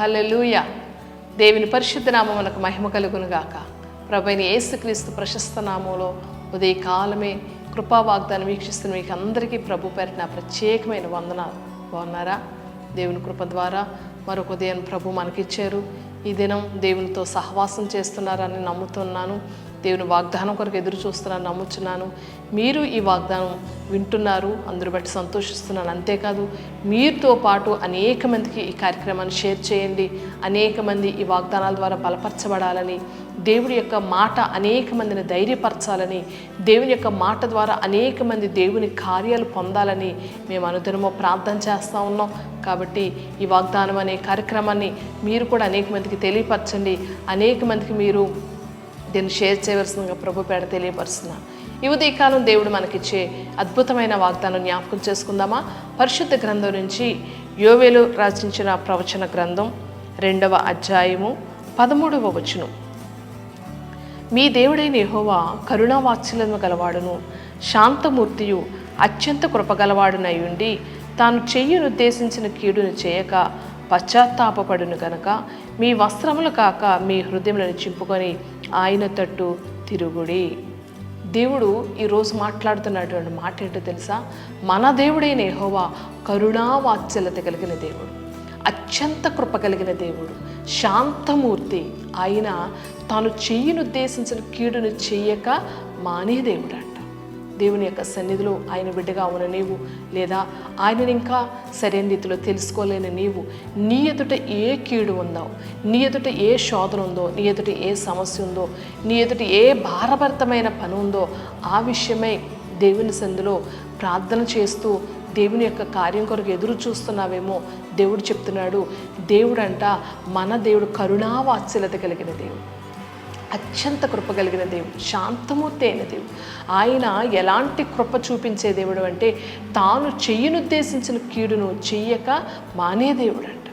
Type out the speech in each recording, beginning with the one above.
హలలుయ దేవుని పరిశుద్ధ నామములకు మహిమ కలుగునుగాక. ప్రభుని యేసుక్రీస్తు ప్రశస్త నామంలో ఉదయ కాలమే కృపా వాగ్దానం వీక్షిస్తున్న మీకు అందరికీ ప్రభు పేరిన ప్రత్యేకమైన వందనాలు. బాగున్నారా? దేవుని కృప ద్వారా మరొక ఉదయం ప్రభు మనకిచ్చారు. ఈ దినం దేవునితో సహవాసం చేస్తున్నారని నమ్ముతున్నాను. దేవుని వాగ్దానం కొరకు ఎదురు చూస్తున్నాను నమ్ముచున్నాను. మీరు ఈ వాగ్దానం వింటున్నారు అందరూ బట్టి సంతోషిస్తున్నాను. అంతేకాదు మీరుతో పాటు అనేక మందికి ఈ కార్యక్రమాన్ని షేర్ చేయండి. అనేక మంది ఈ వాగ్దానాల ద్వారా బలపరచబడాలని దేవుడి యొక్క మాట అనేక మందిని ధైర్యపరచాలని దేవుని యొక్క మాట ద్వారా అనేక మంది దేవుని కార్యాలు పొందాలని మేము అనుదినమో ప్రార్థన చేస్తూ ఉన్నాం. కాబట్టి ఈ వాగ్దానం అనే కార్యక్రమాన్ని మీరు కూడా అనేక మందికి తెలియపరచండి. అనేక మందికి మీరు దీన్ని షేర్ చేయవలసిందిగా ప్రభు పేడ తెలియపరుస్తున్నా. ఈ ఉదయకాలం దేవుడు మనకిచ్చే అద్భుతమైన వాగ్దానం జ్ఞాపకం చేసుకుందామా? పరిశుద్ధ గ్రంథం నుంచి యోవేలు రచించిన ప్రవచన గ్రంథం రెండవ అధ్యాయము పదమూడవ వచనం. మీ దేవుడైన యహోవా కరుణావాత్సల్యము గలవాడును శాంతమూర్తియు అత్యంత కృపగలవాడునై ఉండి తాను చెయ్యనుద్దేశించిన కీడును చేయక పశ్చాత్తాపడును గనక. మీ వస్త్రములు కాక మీ హృదయములను చింపుకొని ఆయన తట్టు తిరుగుడి. దేవుడు ఈరోజు మాట్లాడుతున్నటువంటి మాట ఏంటో తెలుసా? మన దేవుడైన యెహోవా కరుణావాత్సల్యత కలిగిన దేవుడు. అత్యంత కృప కలిగిన దేవుడు. శాంతమూర్తి. ఆయన తాను చెయ్యను ఉద్దేశించిన కీడును చెయ్యక మానే దేవుడు. దేవుని యొక్క సన్నిధిలో ఆయన బిడ్డగా ఉన్న నీవు లేదా ఆయనని ఇంకా సరైన రీతిలో తెలుసుకోలేని నీవు నీ ఎదుట ఏ కీడు ఉందో నీ ఎదుట ఏ శోధన ఉందో నీ ఎదుట ఏ సమస్య ఉందో నీ ఎదుట ఏ భారభరితమైన పని ఉందో ఆ విషయమై దేవుని సంధిలో ప్రార్థన చేస్తూ దేవుని యొక్క కార్యం కొరకు ఎదురు చూస్తున్నావేమో దేవుడు చెప్తున్నాడు. దేవుడంట మన దేవుడు కరుణావాత్సలత కలిగిన దేవుడు. అత్యంత కృప కలిగిన దేవుడు శాంతమూర్తి అయిన దేవుడు. ఆయన ఎలాంటి కృప చూపించే దేవుడు అంటే తాను చెయ్యనుద్దేశించిన కీడును చెయ్యక మానే దేవుడు అంట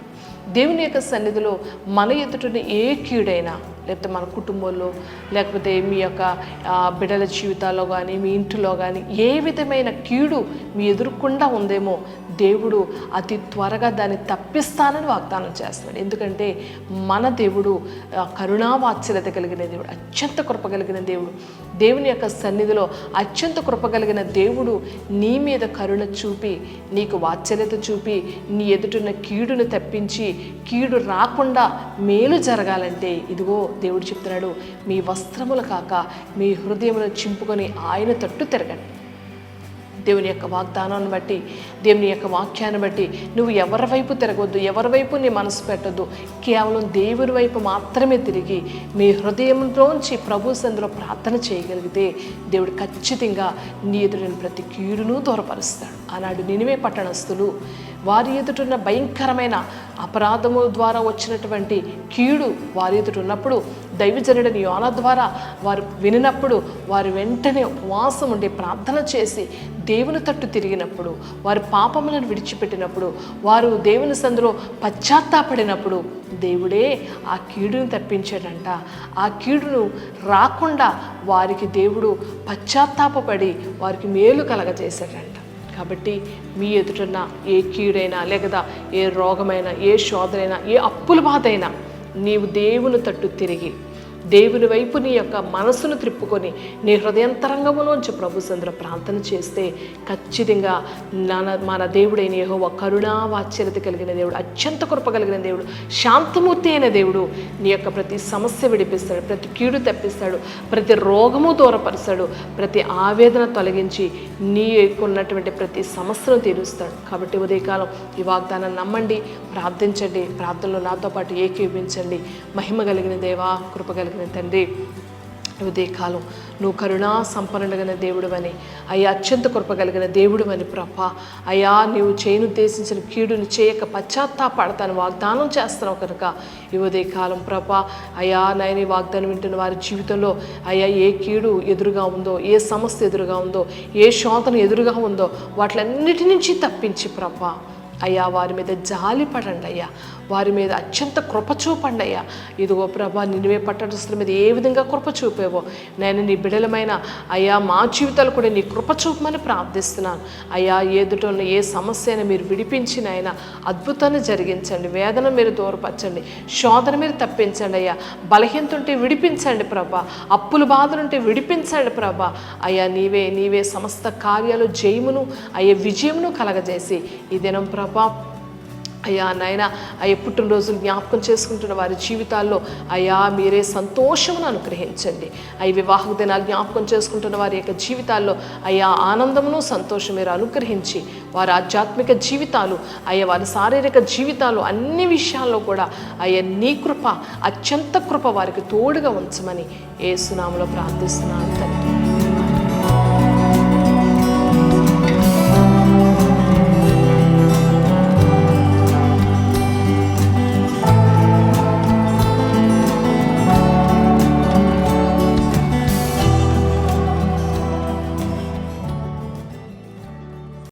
దేవుని యొక్క సన్నిధిలో మన ఎదుటిని ఏ కీడైనా లేకపోతే మన కుటుంబంలో లేకపోతే మీ యొక్క బిడ్డల జీవితాల్లో కానీ మీ ఇంటిలో కానీ ఏ విధమైన కీడు మీ ఎదురుకుండా ఉందేమో దేవుడు అతి త్వరగా దాన్ని తప్పిస్తానని వాగ్దానం చేస్తున్నాడు. ఎందుకంటే మన దేవుడు కరుణావాత్సల్యత కలిగిన దేవుడు అత్యంత కృప కలిగిన దేవుడు. దేవుని యొక్క సన్నిధిలో అత్యంత కృప కలిగిన దేవుడు నీ మీద కరుణ చూపి నీకు వాత్సల్యత చూపి నీ ఎదుటిన్న కీడును తప్పించి కీడు రాకుండా మేలు జరగాలంటే ఇదిగో దేవుడు చెప్తున్నాడు మీ వస్త్రములు కాక మీ హృదయమును చింపుకొని ఆయన తట్టు తిరగండి. దేవుని యొక్క వాగ్దానాన్ని బట్టి దేవుని యొక్క వాక్యాన్ని బట్టి నువ్వు ఎవరి వైపు తిరగొద్దు ఎవరి వైపు నీ మనసు పెట్టొద్దు కేవలం దేవుని వైపు మాత్రమే తిరిగి మీ హృదయంలోంచి ప్రభు సందులో ప్రార్థన చేయగలిగితే దేవుడు ఖచ్చితంగా నీ ఎదుటిన ప్రతి కీడును దూరపరుస్తాడు. ఆనాడు నినివే పట్టణస్థులు వారి ఎదుటున్న భయంకరమైన అపరాధము ద్వారా వచ్చినటువంటి కీడు వారి ఎదుట ఉన్నప్పుడు దైవజనుడిని యోన ద్వారా వారు వినినప్పుడు వారు వెంటనే ఉపవాసం ఉండి ప్రార్థన చేసి దేవుని తట్టు తిరిగినప్పుడు వారి పాపములను విడిచిపెట్టినప్పుడు వారు దేవుని సందులో పశ్చాత్తాపడినప్పుడు దేవుడే ఆ కీడును తప్పించాడంట. ఆ కీడును రాకుండా వారికి దేవుడు పశ్చాత్తాపపడి వారికి మేలు కలగజేశాడంట. కాబట్టి మీ ఎదుటన్న ఏ కీడైనా లేకదా ఏ రోగమైనా ఏ శోధనైనా ఏ అప్పుల బాధైనా నీవు దేవుని తట్టు తిరిగి దేవుని వైపు నీ యొక్క మనసును త్రిప్పుకొని నీ హృదయంతరంగములోంచి ప్రభు సందులో ప్రార్థన చేస్తే ఖచ్చితంగా మన మన దేవుడైన ఏహో కరుణా వాత్సల్యత కలిగిన దేవుడు అత్యంత కృప కలిగిన దేవుడు శాంతమూర్తి అయిన దేవుడు నీ యొక్క ప్రతి సమస్య విడిపిస్తాడు ప్రతి కీడు తప్పిస్తాడు ప్రతి రోగము దూరపరుస్తాడు ప్రతి ఆవేదన తొలగించి నీకున్నటువంటి ప్రతి సమస్యను తీరుస్తాడు. కాబట్టి ఉదయకాలం ఈ వాగ్దానాన్ని నమ్మండి ప్రార్థించండి ప్రార్థనలో నాతో పాటు ఏకీవించండి మహిమ కలిగిన దేవా కృప కలిగిన తండ్రి ఉదయకాలం నువ్వు కరుణా సంపన్నుడగిన దేవుడు అని అయ్యా అత్యంత కృప కలిగిన దేవుడు అని ప్రభ. అయ్యా నీవు చేయనుద్దేశించిన కీడుని చేయక పశ్చాత్తాపడతాను వాగ్దానం చేస్తున్నావు కనుక ఈ ఉదయకాలం ప్రభ. అయ్యా నాయని వాగ్దానం వింటున్న వారి జీవితంలో అయ్యా ఏ కీడు ఎదురుగా ఉందో ఏ సమస్య ఎదురుగా ఉందో ఏ శోధన ఎదురుగా ఉందో వాటిలన్నిటి నుంచి తప్పించి ప్రభా. అయ్యా వారి మీద జాలి పడండి అయ్యా. వారి మీద అత్యంత కృప చూపండి అయ్యా. ఇదిగో ప్రభా నినివే పట్టణస్తుల మీద ఏ విధంగా కృప చూపేవో. నేను నీ బిడలమైన అయ్యా మా జీవితాలు కూడా నీ కృప చూపమని ప్రార్థిస్తున్నాను. అయ్యా ఎదుట ఉన్న ఏ అయినా మీరు విడిపించిన అయినా అద్భుతాన్ని జరిగించండి. వేదన మీరు దూరపరచండి. శోధన మీరు తప్పించండి అయ్యా. బలహీనతుంటే విడిపించండి ప్రభా. అప్పుల బాధలుంటే విడిపించండి ప్రభా. అయ్యా నీవే నీవే సమస్త కార్యాలు జయమును అయ్యే విజయమును కలగజేసి ఈ దినం ప్రభా అయ్యా నాయన అయ్యా పుట్టినరోజులు జ్ఞాపకం చేసుకుంటున్న వారి జీవితాల్లో అయ్యా మీరే సంతోషమును అనుగ్రహించండి. అయ్యి వివాహ దినాలు జ్ఞాపకం చేసుకుంటున్న వారి యొక్క జీవితాల్లో అయ్యా ఆనందమును సంతోషం మీరు అనుగ్రహించి వారి ఆధ్యాత్మిక జీవితాలు అయ్యా వారి శారీరక జీవితాలు అన్ని విషయాల్లో కూడా అయ్యా నీ కృప అత్యంత కృప వారికి తోడుగా ఉంచమని ఏ సునామలో ప్రార్థిస్తున్నాను తండ్రి.